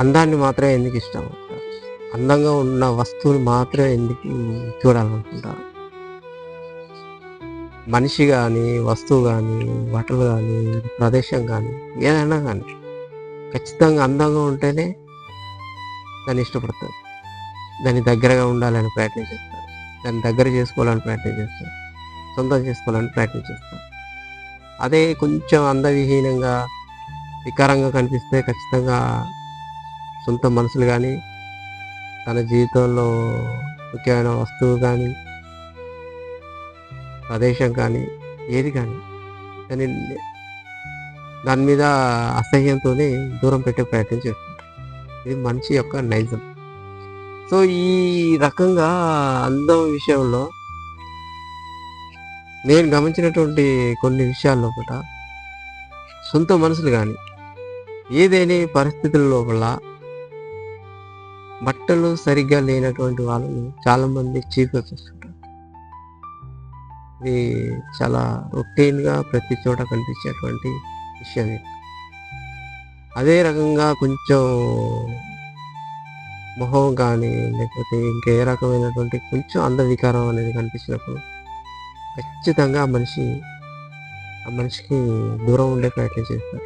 అందాన్ని మాత్రమే ఎందుకు ఇష్టం? అందంగా ఉన్న వస్తువుని మాత్రమే ఎందుకు చూడాలనుకుంటారు? మనిషి కానీ వస్తువు కానీ బట్టలు కానీ ప్రదేశం కానీ ఏదైనా కానీ ఖచ్చితంగా అందంగా ఉంటేనే దాన్ని ఇష్టపడతారు. దాని దగ్గరగా ఉండాలని ప్రయత్నం చేస్తారు. దాన్ని దగ్గర చేసుకోవాలని ప్రయత్నం చేస్తారు. సొంతం చేసుకోవాలని ప్రయత్నం చేస్తారు. అదే కొంచెం అందవిహీనంగా వికారంగా కనిపిస్తే ఖచ్చితంగా సొంత మనసులు కానీ తన జీవితంలో ముఖ్యమైన వస్తువు కానీ ప్రదేశం కానీ ఏది కానీ కానీ దాని మీద అసహ్యంతో దూరం పెట్టే ప్రయత్నం చేస్తుంటారు. ఇది మనిషి యొక్క నైజం. సో ఈ రకంగా అందం విషయంలో నేను గమనించినటువంటి కొన్ని విషయాల లోపల సొంత మనుషులు కానీ ఏదేని పరిస్థితుల లోపల బట్టలు సరిగ్గా లేనటువంటి వాళ్ళని చాలా మంది చీప్గా ఇది చాలా రొటీన్గా ప్రతి చోట కనిపించేటువంటి విషయం ఇది అదే రకంగా కొంచెం మొహం కానీ లేకపోతే ఇంకే రకమైనటువంటి కొంచెం అంధవికారం అనేది కనిపించినప్పుడు ఖచ్చితంగా ఆ మనిషి ఆ మనిషికి దూరం ఉండే ప్రయత్నం చేస్తారు.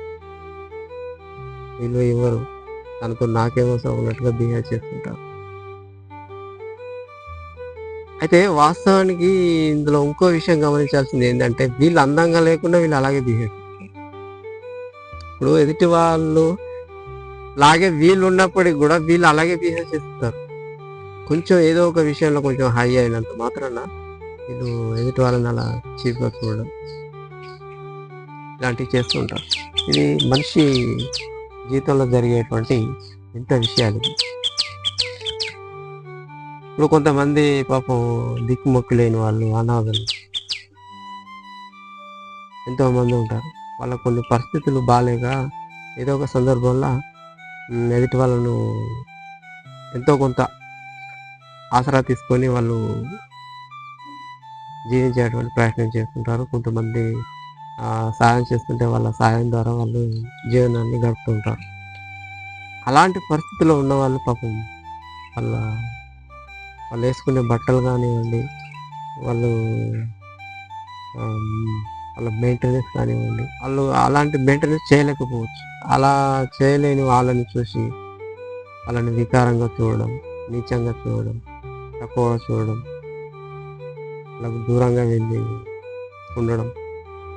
వీళ్ళు ఎవరు? తనతో నాకేమో ఉన్నట్టుగా బిహేవ్ చేస్తుంటారు అయితే వాస్తవానికి ఇందులో ఇంకో విషయం గమనించాల్సింది ఏంటంటే వీళ్ళు అందంగా లేకుండా వీళ్ళు అలాగే బిహేవ్ ఇప్పుడు ఎదుటి వాళ్ళు లాగే వీళ్ళు ఉన్నప్పటికి కూడా వీళ్ళు అలాగే బిహేవ్ చేస్తారు కొంచెం ఏదో ఒక విషయంలో కొంచెం హై అయినంత మాత్రాన వీళ్ళు ఎదుటి వాళ్ళని అలా చీప్గా చూడడం ఇలాంటివి చేస్తుంటారు. ఇది మనిషి జీవితంలో జరిగేటువంటి ఇంత విషయాలు. ఇప్పుడు కొంతమంది పాపం దిక్కుమొక్కు లేని వాళ్ళు అనాథలు. ఎంతోమంది ఉంటారు. వాళ్ళ కొన్ని పరిస్థితులు బాగాలేక ఏదో ఒక సందర్భంలో ఎదుటి వాళ్ళను ఎంతో కొంత ఆసరా తీసుకొని వాళ్ళు జీవించేటువంటి ప్రయత్నం చేస్తుంటారు. కొంతమంది సాయం చేస్తుంటే వాళ్ళ సాయం ద్వారా వాళ్ళు జీవనాన్ని గడుపుతుంటారు. అలాంటి పరిస్థితిలో ఉన్న వాళ్ళు పాపం వాళ్ళ వాళ్ళు వేసుకునే బట్టలు కానివ్వండి వాళ్ళు వాళ్ళ మెయింటెనెన్స్ కానివ్వండి వాళ్ళు అలాంటి మెయింటెనెన్స్ చేయలేకపోవచ్చు. అలా చేయలేని వాళ్ళని చూసి వాళ్ళని వికారంగా చూడడం నీచంగా చూడడం తక్కువగా చూడడం వాళ్ళకు దూరంగా వెళ్ళి ఉండడం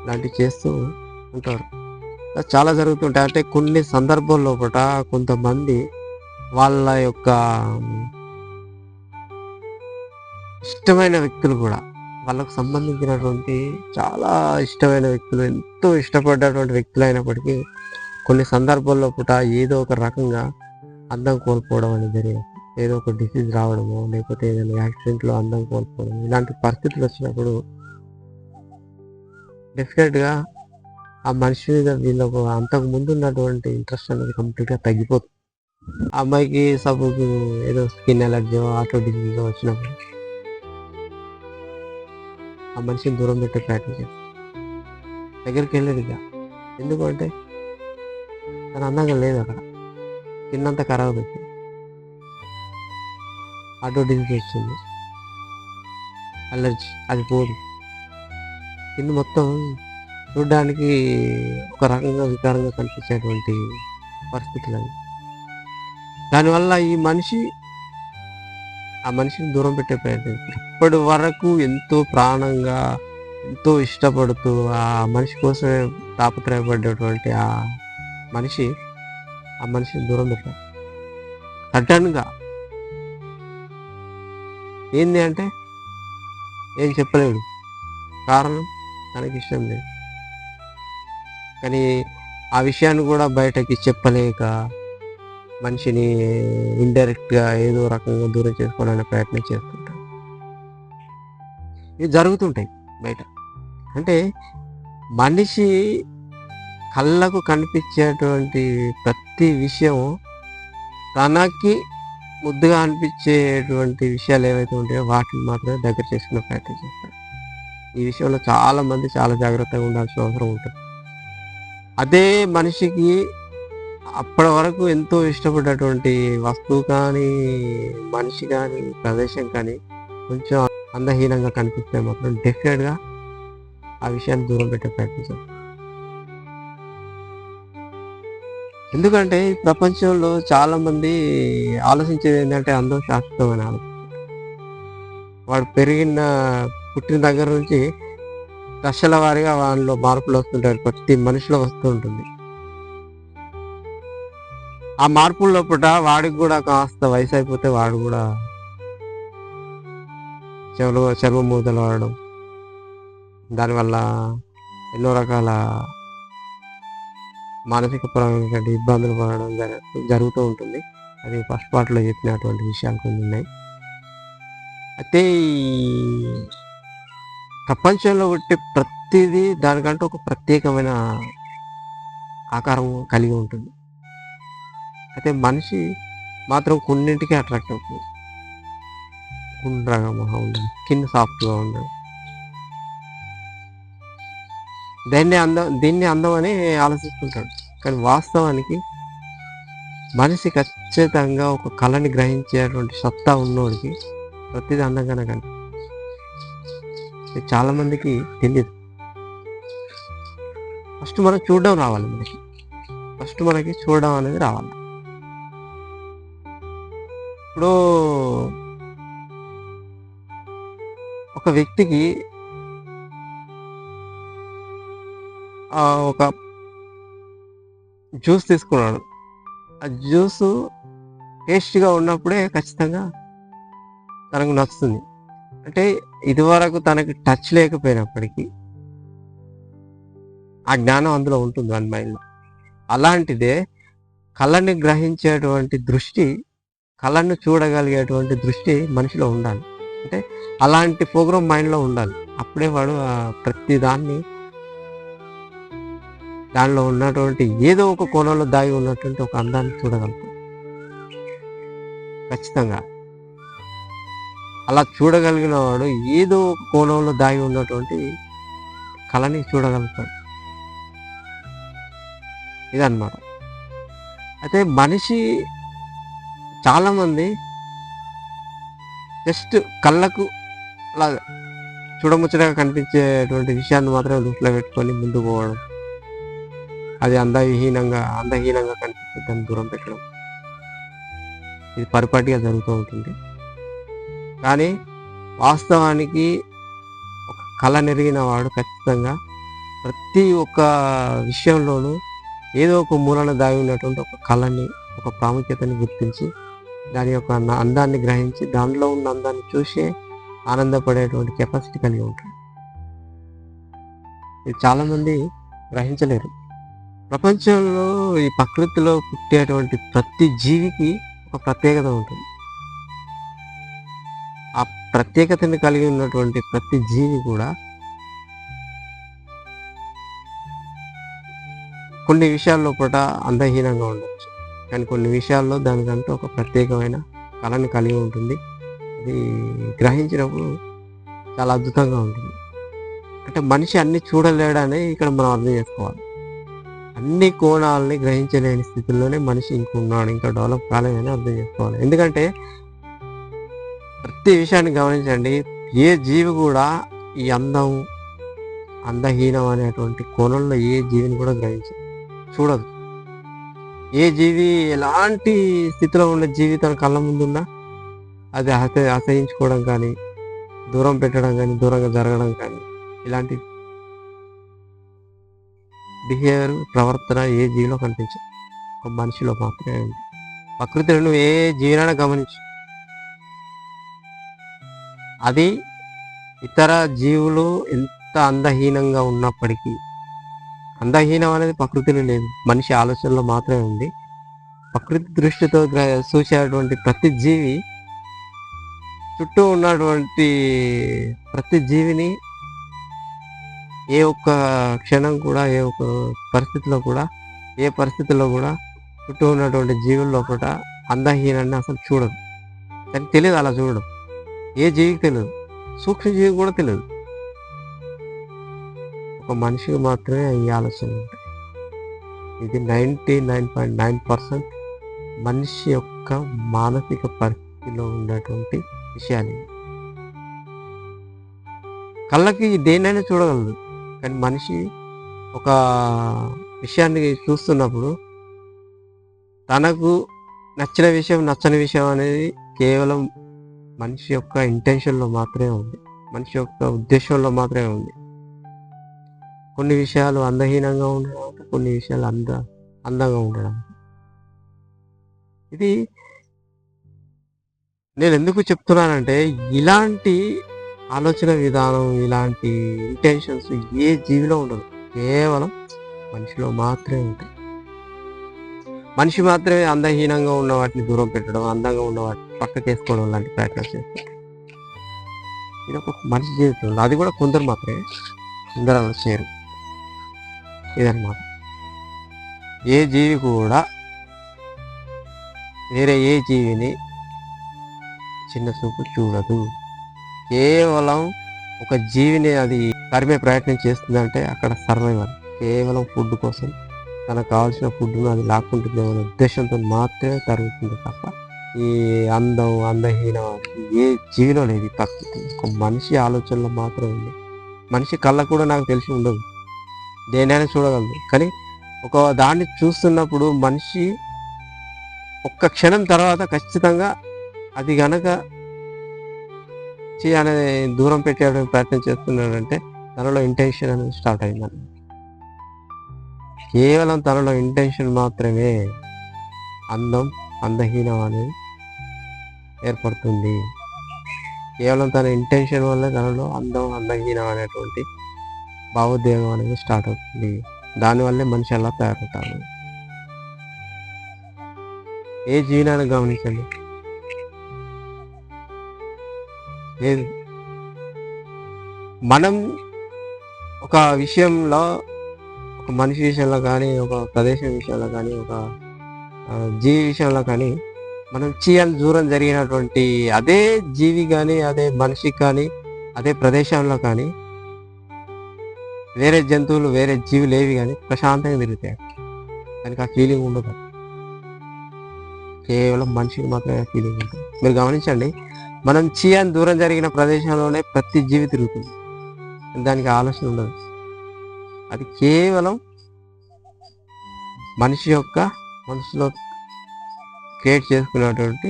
ఇలాంటివి చేస్తూ ఉంటారు. చాలా జరుగుతుంటాయి. అంటే కొన్ని సందర్భాల లోపల కొంతమంది వాళ్ళ యొక్క ఇష్టమైన వ్యక్తులు కూడా వాళ్ళకు సంబంధించినటువంటి చాలా ఇష్టమైన వ్యక్తులు ఎంతో ఇష్టపడ్డటువంటి వ్యక్తులు అయినప్పటికీ కొన్ని సందర్భాల్లో పూట ఏదో ఒక రకంగా అందం కోల్పోవడం అనేది జరిగింది. ఏదో ఒక డిసీజ్ రావడము లేకపోతే ఏదైనా యాక్సిడెంట్లో అందం కోల్పోవడం ఇలాంటి పరిస్థితులు వచ్చినప్పుడు డెఫినెట్గా ఆ మనిషి మీద వీళ్ళకు అంతకు ముందు ఉన్నటువంటి ఇంట్రెస్ట్ అనేది కంప్లీట్గా తగ్గిపోతుంది. ఆ అమ్మాయికి సపోజ్ ఏదో స్కిన్ ఎలర్జీ ఆటో డిసీజ్ వచ్చినప్పుడు ఆ మనిషిని దూరం పెట్టే ప్రయత్నం చేస్తాం దగ్గరికి వెళ్ళాడు ఇక. ఎందుకంటే తన అందంగా లేదు అక్కడ. తిన్నంత ఖరాబ్ అవుతుంది ఆటో డిజీజ్ వచ్చింది. అలర్జీ అది పోదు. కింద మొత్తం చూడడానికి ఒక రకంగా వికారంగా కనిపించేటువంటి పరిస్థితులు అవి దానివల్ల ఈ మనిషి ఆ మనిషిని దూరం పెట్టే ప్రయత్నం ఇప్పటి వరకు ఎంతో ప్రాణంగా ఎంతో ఇష్టపడుతూ ఆ మనిషి కోసమే తాపత్రయపడేటువంటి ఆ మనిషి ఆ మనిషిని దూరం పెట్టారు సడన్గా ఏంది అంటే ఏం చెప్పలేడు. కారణం? తనకి ఇష్టం లేదు. కానీ ఆ విషయాన్ని కూడా బయటకి చెప్పలేక మనిషిని ఇండైరెక్ట్గా ఏదో రకంగా దూరం చేసుకోవడానికి ప్రయత్నం చేస్తుంటారు ఇవి జరుగుతుంటాయి బయట. అంటే మనిషి కళ్ళకు కనిపించేటువంటి ప్రతి విషయం తనకి ముద్దుగా అనిపించేటువంటి విషయాలు ఏవైతే ఉంటాయో వాటిని మాత్రమే దగ్గర చేసుకునే ప్రయత్నం చేస్తారు ఈ విషయంలో చాలామంది చాలా జాగ్రత్తగా ఉండాల్సిన అవసరం ఉంటుంది. అదే మనిషికి అప్పటి వరకు ఎంతో ఇష్టపడ్డటువంటి వస్తువు కానీ మనిషి కానీ ప్రదేశం కానీ కొంచెం అందహీనంగా కనిపిస్తే మాత్రం డెఫినెట్గా ఆ విషయాన్ని దూరం పెట్టే ప్రయత్నించాలి ఎందుకంటే ఈ ప్రపంచంలో చాలామంది ఆలోచించేది ఏంటంటే అందరూ శాశ్వతమైన ఆలోచన వాడు పెరిగిన పుట్టిన దగ్గర నుంచి దశల వారీగా వాళ్ళలో మార్పులు వస్తుంటాయి. ప్రతి మనిషిలో వస్తూ ఉంటుంది. ఆ మార్పుల లోపల వాడికి కూడా కాస్త వయసు అయిపోతే వాడు కూడా చర్మ చర్మ మూతలు వాడడం. దానివల్ల ఎన్నో రకాల మానసిక పరమైనటువంటి ఇబ్బందులు పడడం జరుగుతూ ఉంటుంది. అది ఫస్ట్ పార్ట్లో చెప్పినటువంటి విషయాలు కొన్ని ఉన్నాయి. అయితే ప్రపంచంలో ఉంటే ప్రతిదీ దానికంటే ఒక ప్రత్యేకమైన ఆకారం కలిగి ఉంటుంది. అయితే మనిషి మాత్రం కొన్నింటికి అట్రాక్ట్ అవుతుంది. గుండ్రగా మహా ఉండదు స్కిన్ సాఫ్ట్గా ఉండదు దాన్ని అందం దీన్ని అందం అని ఆలోచిస్తుంటాడు. కానీ వాస్తవానికి మనిషి ఖచ్చితంగా ఒక కళని గ్రహించేటువంటి సత్తా ఉన్నోడికి ప్రతిదీ అందంగానే కనిపిస్తుంది చాలా మందికి తెలియదు ఫస్ట్ మనం చూడడం రావాలి మనకి. ఫస్ట్ మనకి చూడడం అనేది రావాలి. ఇప్పుడు ఒక వ్యక్తికి ఒక జ్యూస్ తీసుకున్నాడు. ఆ జ్యూస్ టేస్ట్గా ఉన్నప్పుడే ఖచ్చితంగా తనకు నచ్చుతుంది. అంటే ఇదివరకు తనకి టచ్ లేకపోయినప్పటికీ ఆ జ్ఞానం అందులో ఉంటుంది వన్ మైండ్లో అలాంటిదే కళని గ్రహించేటువంటి దృష్టి కళను చూడగలిగేటువంటి దృష్టి మనిషిలో ఉండాలి. అంటే అలాంటి ప్రోగ్రామ్ మైండ్లో ఉండాలి. అప్పుడే వాడు ప్రతి దాన్ని దానిలో ఉన్నటువంటి ఏదో ఒక కోణంలో దాగి ఉన్నటువంటి ఒక అందాన్ని చూడగలుగుతాం ఖచ్చితంగా. అలా చూడగలిగిన వాడు ఏదో కోణంలో దాగి ఉన్నటువంటి కళని చూడగలుగుతాడు. ఇదన్నమాట. అయితే మనిషి చాలామంది జస్ట్ కళ్ళకు అలా చూడముచ్చటగా కనిపించేటువంటి విషయాన్ని మాత్రమే దృష్టిలో పెట్టుకొని ముందుకు పోవడం అది అందహీనంగా అందహీనంగా కనిపిస్తుంది దాన్ని దూరం పెట్టడం ఇది పరిపాటిగా జరుగుతూ ఉంటుంది. కానీ వాస్తవానికి ఒక కళ నెరిగిన వాడు ఖచ్చితంగా ప్రతి ఒక్క విషయంలోనూ ఏదో ఒక మూలన దాగి ఉన్నటువంటి ఒక కళని ఒక ప్రాముఖ్యతని గుర్తించి దాని యొక్క అందాన్ని గ్రహించి దానిలో ఉన్న అందాన్ని చూసే ఆనందపడేటువంటి కెపాసిటీ కలిగి ఉంటాడు. ఇది చాలామంది గ్రహించలేరు. ప్రపంచంలో ఈ ప్రకృతిలో పుట్టేటువంటి ప్రతి జీవికి ఒక ప్రత్యేకత ఉంటుంది. ప్రత్యేకతని కలిగి ఉన్నటువంటి ప్రతి జీవి కూడా కొన్ని విషయాల్లో పూట అందహీనంగా ఉండొచ్చు. కానీ కొన్ని విషయాల్లో దానికంటూ ఒక ప్రత్యేకమైన కళను కలిగి ఉంటుంది. అది గ్రహించినప్పుడు చాలా అద్భుతంగా ఉంటుంది. అంటే మనిషి అన్ని చూడలేడని ఇక్కడ మనం అర్థం చేసుకోవాలి. అన్ని కోణాలని గ్రహించలేని స్థితిలోనే మనిషి ఇంకున్నాడు ఇంకా డెవలప్ కాలేదని అర్థం చేసుకోవాలి. ఎందుకంటే ప్రతి విషయాన్ని గమనించండి. ఏ జీవి కూడా ఈ అందం అందహీనం అనేటువంటి కోణంలో ఏ జీవిని కూడా గ్రహించదు చూడదు. ఏ జీవి ఎలాంటి స్థితిలో ఉన్న జీవి తన కళ్ళ ముందున్నా అది అస అసహించుకోవడం కానీ దూరం పెట్టడం కానీ దూరంగా జరగడం కానీ ఇలాంటి బిహేవియర్ ప్రవర్తన ఏ జీవిలో కనిపించదు. ఒక మనిషిలో మాత్రమే ఉంది. ప్రకృతిలో నువ్వు ఏ జీవినైనా గమనించు. అది ఇతర జీవులు ఎంత అందహీనంగా ఉన్నప్పటికీ అందహీనం అనేది ప్రకృతిలో లేదు. మనిషి ఆలోచనలో మాత్రమే ఉంది. ప్రకృతి దృష్టితో చూసేటువంటి ప్రతి జీవి చుట్టూ ఉన్నటువంటి ప్రతి జీవిని ఏ ఒక్క క్షణం కూడా ఏ ఒక్క పరిస్థితిలో కూడా ఏ పరిస్థితిలో కూడా చుట్టూ ఉన్నటువంటి జీవుల లోపల అందహీనాన్ని అసలు చూడదు కానీ తెలియదు అలా చూడడం. ఏ జీవికి తెలియదు. సూక్ష్మజీవి కూడా తెలియదు. ఒక మనిషికి మాత్రమే ఈ ఆలోచన ఉంటాయి ఇది ninety nine point nine percent మనిషి యొక్క మానసిక పరిస్థితిలో ఉండేటువంటి విషయాలు కళ్ళకి దేన్నైనా చూడగలదు. కానీ మనిషి ఒక విషయాన్ని చూస్తున్నప్పుడు తనకు నచ్చిన విషయం నచ్చని విషయం అనేది కేవలం మనిషి యొక్క ఇంటెన్షన్లో మాత్రమే ఉంది. మనిషి యొక్క ఉద్దేశంలో మాత్రమే ఉంది. కొన్ని విషయాలు అందహీనంగా ఉండడం కొన్ని విషయాలు అంద అందంగా ఉండడం. ఇది నేను ఎందుకు చెప్తున్నానంటే ఇలాంటి ఆలోచన విధానం ఇలాంటి ఇంటెన్షన్స్ ఏ జీవిలో ఉండదు. కేవలం మనిషిలో మాత్రమే ఉంటాయి. మనిషి మాత్రమే అందహీనంగా ఉన్న వాటిని దూరం పెట్టడం అందంగా ఉన్న వాటిని పక్కకి వేసుకోవడం లాంటి ప్రయత్నం చేస్తారు ఇది ఒక మనిషి జీవితంలో. అది కూడా కొందరు మాత్రమే అందరూ అలా చేయరు. ఇదన్నమాట. ఏ జీవి కూడా వేరే ఏ జీవిని చిన్న చూపు చూడదు. కేవలం ఒక జీవిని అది తరిమే ప్రయత్నం చేస్తుందంటే అక్కడ సర్వైవల్. కేవలం ఫుడ్ కోసం తనకు కావాల్సిన ఫుడ్ను అది లాక్కుంటుందేమనే ఉద్దేశంతో మాత్రమే తరుగుతుంది తప్ప ఈ అందం అందహీనం ఏ జీవిలో లేదు ప్రకృతి. ఒక మనిషి ఆలోచనలో మాత్రమే ఉంది. మనిషి కళ్ళ కూడా నాకు తెలిసి ఉండదు. దేనైనా చూడగలదు కానీ ఒక దాన్ని చూస్తున్నప్పుడు మనిషి ఒక్క క్షణం తర్వాత ఖచ్చితంగా అది గనక అనేది దూరం పెట్టేయడానికి ప్రయత్నం చేస్తున్నాడంటే తనలో ఇంటెన్షన్ అనేది స్టార్ట్ అయిందని కేవలం తనలో ఇంటెన్షన్ మాత్రమే అందం అందహీనం అనేది ఏర్పడుతుంది. కేవలం తన ఇంటెన్షన్ వల్ల తనలో అందం అందహీనం అనేటువంటి భావోద్వేగం అనేది స్టార్ట్ అవుతుంది. దానివల్లే మనిషి అలా తయారవుతారు ఏ జీవనాన్ని గమనించండి? లేదు మనం ఒక విషయంలో ఒక మనిషి విషయంలో కానీ ఒక ప్రదేశం విషయంలో కానీ ఒక జీవి విషయంలో కానీ మనం చీయని దూరం జరిగినటువంటి అదే జీవి కానీ అదే మనిషి కానీ అదే ప్రదేశంలో కానీ వేరే జంతువులు వేరే జీవులు ఏవి కానీ ప్రశాంతంగా తిరుగుతాయి. దానికి ఆ ఫీలింగ్ ఉండదు. కేవలం మనిషికి మాత్రమే ఆ ఫీలింగ్ ఉంటుంది. మీరు గమనించండి మనం చీయని దూరం జరిగిన ప్రదేశంలోనే ప్రతి జీవి తిరుగుతుంది. దానికి ఆలోచన ఉండదు. అది కేవలం మనిషి యొక్క మనసులో క్రియేట్ చేసుకున్నటువంటి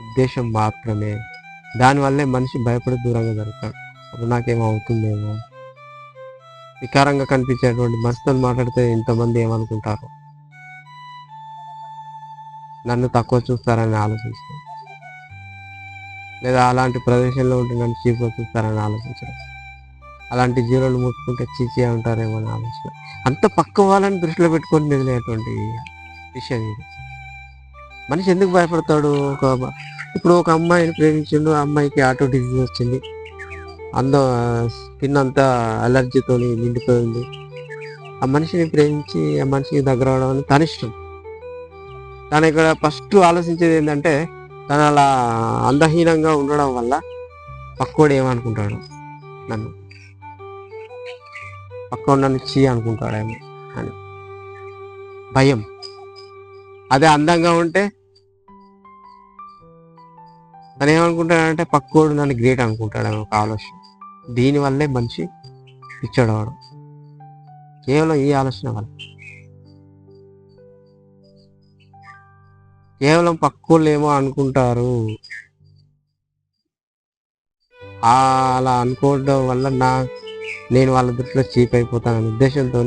ఉద్దేశం మాత్రమే. దానివల్లే మనిషి భయపడి దూరంగా జరుగుతాడు అప్పుడు నాకేమవుతుందేమో వికారంగా కనిపించేటువంటి మనసుతో మాట్లాడితే ఇంతమంది ఏమనుకుంటారు? నన్ను తక్కువ చూస్తారని ఆలోచించడం. లేదా అలాంటి ప్రదేశంలో ఉంటే నన్ను చీప్గా చూస్తారని ఆలోచించడం. అలాంటి జీవులను ముట్టుకుంటే చీచీ అంటారేమో అని ఆలోచన. అంత పక్క వాళ్ళని దృష్టిలో పెట్టుకొని మిగిలేటువంటి విషయం ఇది. మనిషి ఎందుకు భయపడతాడు? ఒక ఇప్పుడు ఒక అమ్మాయిని ప్రేమించిండు ఆ అమ్మాయికి ఆటో డిజీజ్ వచ్చింది. అందో స్కిన్ అంతా అలర్జీతో నిండిపోయింది. ఆ మనిషిని ప్రేమించి ఆ మనిషికి దగ్గర అవడం అనేది తన ఇష్టం. తను ఇక్కడ ఫస్ట్ ఆలోచించేది ఏంటంటే తను అలా అందహీనంగా ఉండడం వల్ల పక్కోడు ఏమనుకుంటాడు? నన్ను. పక్కోడు నన్ను చీ అనుకుంటాడేమో అని. భయం. అదే అందంగా ఉంటే తను ఏమనుకుంటాడంటే పక్కోడు నన్ను గ్రేట్ అనుకుంటాడేమో ఒక ఆలోచన. దీనివల్లే మనిషి పిచ్చడవాడు. కేవలం ఈ ఆలోచన వల్ల. కేవలం పక్కోళ్ళు ఏమో అనుకుంటారు. అలా అనుకోవడం వల్ల నా నేను వాళ్ళ దృష్టిలో చీప్ అయిపోతాననే ఉద్దేశంతో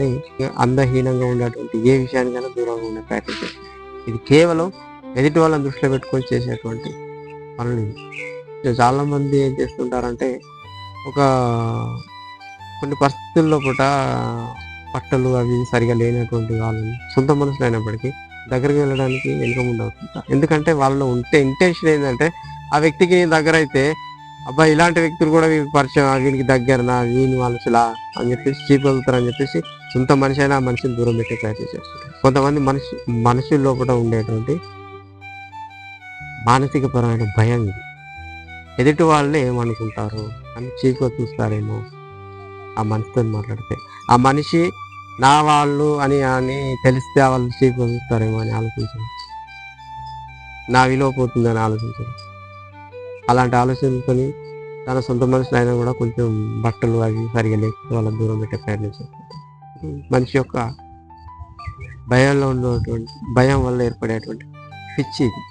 అందహీనంగా ఉండేటువంటి ఏ విషయానికైనా దూరంగా ఉండే ప్రయత్నం చేస్తాను ఇది కేవలం ఎదుటి వాళ్ళని దృష్టిలో పెట్టుకొని చేసేటువంటి పనులు ఇవి. ఏం చేస్తుంటారంటే ఒక కొన్ని పరిస్థితుల్లో పూట బట్టలు అవి సరిగా లేనటువంటి వాళ్ళని సొంత మనసులు అయినప్పటికీ దగ్గరికి వెళ్ళడానికి వెనుక ముందు అవుతుంటారు. ఎందుకంటే వాళ్ళలో ఉంటే ఇంటెన్షన్ ఏంటంటే ఆ వ్యక్తికి దగ్గర అయితే అబ్బాయి ఇలాంటి వ్యక్తులు కూడా వీరికి పరిచయం ఆ వీనికి దగ్గరనా? వీని మనుషులా అని చెప్పేసి చీప్ వెళ్తారని చెప్పేసి సొంత మనిషి అయినా ఆ మనిషిని దూరం పెట్టే ప్రయత్నం చేస్తారు కొంతమంది మనిషి మనుషుల లోపల ఉండేటువంటి మానసిక పరమైన భయం ఇది. ఎదుటి వాళ్ళని ఏమనుకుంటారు? అని చీప్గా చూస్తారేమో ఆ మనిషితో మాట్లాడితే. ఆ మనిషి నా వాళ్ళు అని అని తెలిస్తే వాళ్ళు చీప్ చూస్తారేమో అని ఆలోచించారు. నా విలువ పోతుందని ఆలోచించారు. అలాంటి ఆలోచనలతోని తన సొంత మనుషులు అయినా కూడా కొంచెం బట్టలు అవి సరిగా లేక వాళ్ళ దూరం పెట్టే ప్రయత్నం చేస్తారు మనిషి యొక్క భయంలో ఉన్నటువంటి భయం వల్ల ఏర్పడేటువంటి పిచ్చి ఇది.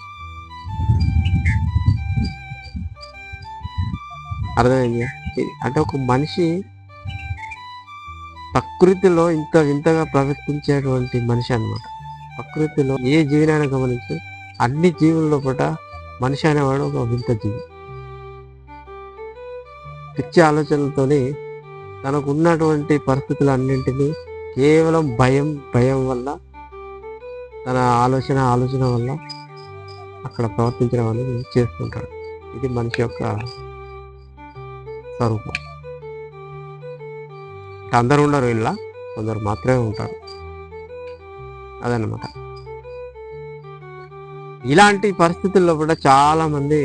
అర్థమైంది? అంటే ఒక మనిషి ప్రకృతిలో ఇంత వింతగా ప్రవర్తించేటువంటి మనిషి అనమాట ప్రకృతిలో ఏ జీవినైనా గమనించి అన్ని జీవుల పూట మనిషి అనేవాడు ఒక వింత జీవి. పిచ్చి ఆలోచనలతోనే తనకు ఉన్నటువంటి పరిస్థితులు అన్నింటినీ కేవలం భయం భయం వల్ల తన ఆలోచన ఆలోచన వల్ల అక్కడ ప్రవర్తించడం అనేది చేస్తుంటాడు. ఇది మనిషి యొక్క స్వరూపం. అందరు ఉండరు ఇలా కొందరు మాత్రమే ఉంటారు. అదనమాట ఇలాంటి పరిస్థితుల్లో కూడా చాలా మంది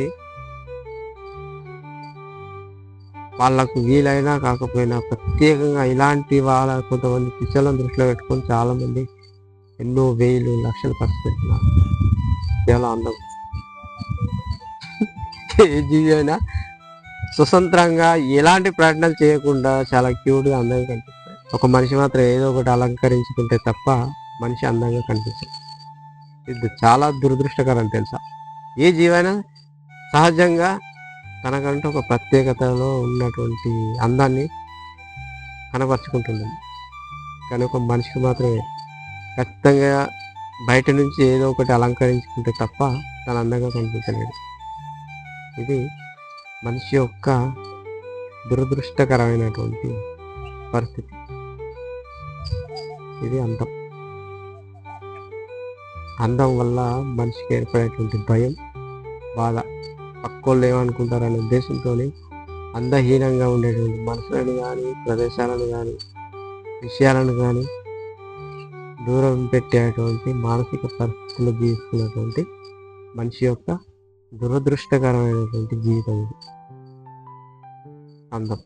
వాళ్ళకు వీలైనా కాకపోయినా ప్రత్యేకంగా ఇలాంటి వాళ్ళ కొంతమంది పిచ్చలను దృష్టిలో పెట్టుకొని చాలా మంది ఎన్నో వేలు లక్షలు ఖర్చు పెట్టినారు కేవలం అందం ఏ జీవి అయినా స్వతంత్రంగా ఎలాంటి ప్రయత్నాలు చేయకుండా చాలా క్యూట్గా అందంగా కనిపిస్తాయి. ఒక మనిషి మాత్రం ఏదో ఒకటి అలంకరించుకుంటే తప్ప మనిషి అందంగా కనిపించదు. ఇది చాలా దురదృష్టకరం తెలుసా? ఏ జీవైనా సహజంగా తనకంటూ ఒక ప్రత్యేకతలో ఉన్నటువంటి అందాన్ని కనపరుచుకుంటుంది. కానీ ఒక మనిషికి మాత్రమే. ఖచ్చితంగా బయట నుంచి ఏదో ఒకటి అలంకరించుకుంటే తప్ప తన అందంగా కనిపించలేడు ఇది మనిషి యొక్క దురదృష్టకరమైనటువంటి పరిస్థితి. ఇది అంతం. అందం వల్ల మనిషికి ఏర్పడేటువంటి భయం బాధ పక్కోళ్ళు ఏమనుకుంటారనే ఉద్దేశంతో అందహీనంగా ఉండేటువంటి మనుషులను కానీ ప్రదేశాలను కానీ విషయాలను కానీ దూరం పెట్టేటువంటి మానసిక పరిస్థితులు జీవిస్తున్నటువంటి మనిషి యొక్క దురదృష్టకరమైనటువంటి జీవితం ఇది. అందం.